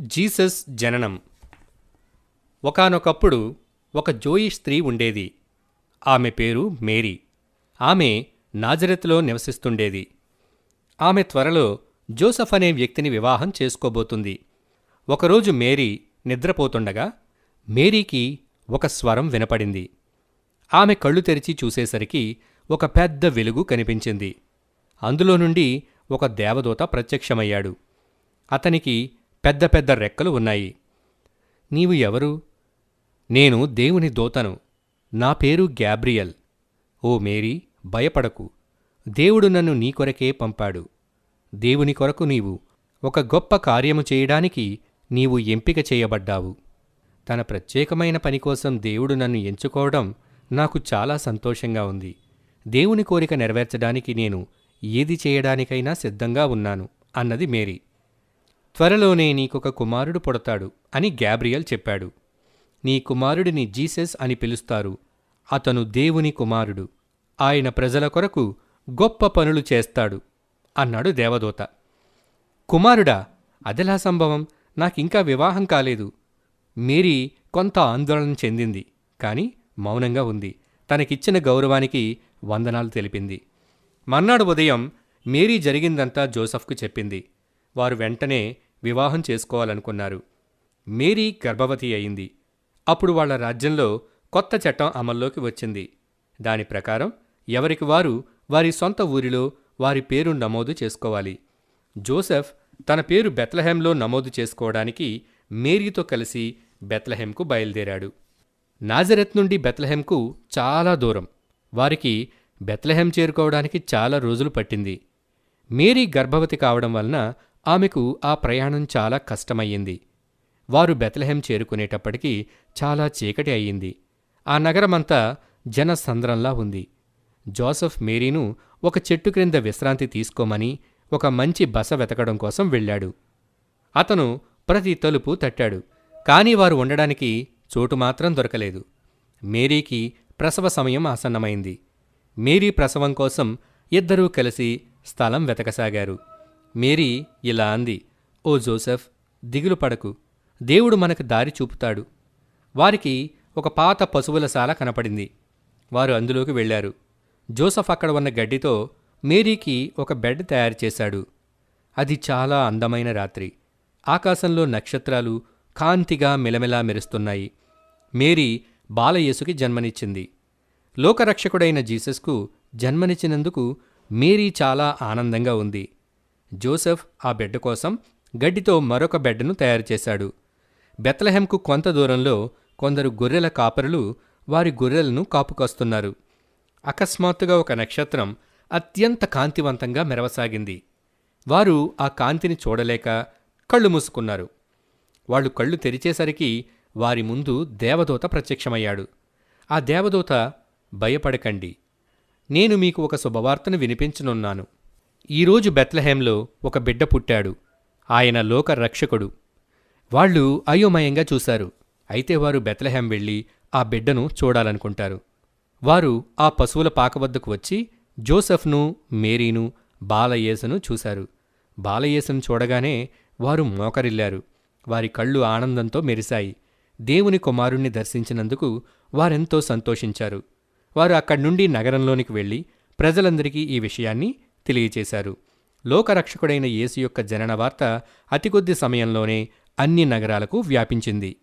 Jesus జననం. ఒకానొకప్పుడు ఒక జోయి స్త్రీ ఉండేది. ఆమె పేరు మేరీ. ఆమె నాజరెత్లో నివసిస్తుండేది. ఆమె త్వరలో జోసఫ్ అనే వ్యక్తిని వివాహం చేసుకోబోతుంది. ఒకరోజు మేరీ నిద్రపోతుండగా మేరీకి ఒక స్వరం వినపడింది. ఆమె కళ్ళు తెరిచి చూసేసరికి ఒక పెద్ద వెలుగు కనిపించింది. అందులో నుండి ఒక దేవదూత ప్రత్యక్షమయ్యాడు. అతనికి పెద్ద పెద్ద రెక్కలు ఉన్నాయి. నీవు ఎవరు? నేను దేవుని దోతను. నా పేరు గ్యాబ్రియల్ ఓ మేరీ భయపడకు. దేవుడు నన్ను నీ కొరకే పంపాడు. దేవుని కొరకు నీవు ఒక గొప్ప కార్యము చేయడానికి నీవు ఎంపిక చేయబడ్డావు. తన ప్రత్యేకమైన పని కోసం దేవుడు నన్ను ఎంచుకోవడం నాకు చాలా సంతోషంగా ఉంది. దేవుని కోరిక నెరవేర్చడానికి నేను ఏది చేయడానికైనా సిద్ధంగా ఉన్నాను అన్నది మేరీ. త్వరలోనే నీకొక కుమారుడు పుడతాడు అని గ్యాబ్రియల్ చెప్పాడు. నీ కుమారుడిని జీసస్ అని పిలుస్తారు. అతను దేవుని కుమారుడు. ఆయన ప్రజల కొరకు గొప్ప పనులు చేస్తాడు అన్నాడు దేవదూత. కుమారుడా అదెలా సంభవం? నాకింకా వివాహం కాలేదు. మేరీ కొంత ఆందోళన చెందింది కాని మౌనంగా ఉంది. తనకిచ్చిన గౌరవానికి వందనాలు తెలిపింది. మర్నాడు ఉదయం మేరీ జరిగిందంతా జోసఫ్కు చెప్పింది. వారు వెంటనే వివాహం చేసుకోవాలనుకున్నారు. మేరీ గర్భవతి అయింది. అప్పుడు వాళ్ళ రాజ్యంలో కొత్త చట్టం అమల్లోకి వచ్చింది. దాని ప్రకారం ఎవరికి వారు వారి సొంత ఊరిలో వారి పేరు నమోదు చేసుకోవాలి. జోసెఫ్ తన పేరు బెత్లహెంలో నమోదు చేసుకోవడానికి మేరీతో కలిసి బెత్లహెంకు బయలుదేరాడు. నాజరెత్ నుండి బెత్లహెంకు చాలా దూరం. వారికి బెత్లహెం చేరుకోవడానికి చాలా రోజులు పట్టింది. మేరీ గర్భవతి కావడం వలన ఆమెకు ఆ ప్రయాణం చాలా కష్టమయ్యింది. వారు బెత్లహెం చేరుకునేటప్పటికీ చాలా చీకటి అయ్యింది. ఆ నగరమంతా జనసంద్రంలా ఉంది. జోసెఫ్ మేరీను ఒక చెట్టు క్రింద విశ్రాంతి తీసుకోమని ఒక మంచి బస వెతకడం కోసం వెళ్ళాడు. అతను ప్రతి తలుపు తట్టాడు కానీ వారు ఉండడానికి చోటు మాత్రం దొరకలేదు. మేరీకి ప్రసవ సమయం ఆసన్నమైంది. మేరీ ప్రసవం కోసం ఇద్దరూ కలిసి స్థలం వెతకసాగారు. మేరీ ఇలా అంది ఓ జోసెఫ్ దిగులు పడకు. దేవుడు మనకు దారి చూపుతాడు. వారికి ఒక పాత పశువుల శాల కనపడింది. వారు అందులోకి వెళ్ళారు. జోసఫ్ అక్కడ ఉన్న గడ్డితో మేరీకి ఒక బెడ్ తయారు చేశాడు. అది చాలా అందమైన రాత్రి. ఆకాశంలో నక్షత్రాలు కాంతిగా మెలమెలా మెరుస్తున్నాయి. మేరీ బాలయేసుకి జన్మనిచ్చింది. లోకరక్షకుడైన జీసస్కు జన్మనిచ్చినందుకు మేరీ చాలా ఆనందంగా ఉంది. జోసెఫ్ ఆ బెడ్ కోసం గడ్డితో మరొక బెడ్డను తయారు చేశాడు. బెత్లహెంకు కొంత దూరంలో కొందరు గొర్రెల కాపరులు వారి గొర్రెలను కాపుకొస్తున్నారు. అకస్మాత్తుగా ఒక నక్షత్రం అత్యంత కాంతివంతంగా మెరవసాగింది. వారు ఆ కాంతిని చూడలేక కళ్ళు మూసుకున్నారు. వాళ్ళు కళ్ళు తెరిచేసరికి వారి ముందు దేవదూత ప్రత్యక్షమయ్యాడు. ఆ దేవదూత భయపడకండి. నేను మీకు ఒక శుభవార్తను వినిపించనున్నాను. ఈరోజు బెత్లహేంలో ఒక బిడ్డ పుట్టాడు. ఆయన లోక రక్షకుడు. వాళ్ళు అయోమయంగా చూశారు. అయితే వారు బెత్లహేం వెళ్ళి ఆ బిడ్డను చూడాలనుకుంటారు. వారు ఆ పశువుల పాక వద్దకు వచ్చి జోసెఫ్ను మేరీను బాలయేసును చూశారు. బాలయేసును చూడగానే వారు మోకరిల్లారు. వారి కళ్ళు ఆనందంతో మెరిశాయి. దేవుని కుమారుణ్ణి దర్శించినందుకు వారెంతో సంతోషించారు. వారు అక్కడి నుండి నగరంలోనికి వెళ్ళి ప్రజలందరికీ ఈ విషయాన్ని తెలియచేశారు. లోకరక్షకుడైన యేసు యొక్క జనన వార్త అతి కొద్ది సమయంలోనే అన్ని నగరాలకు వ్యాపించింది.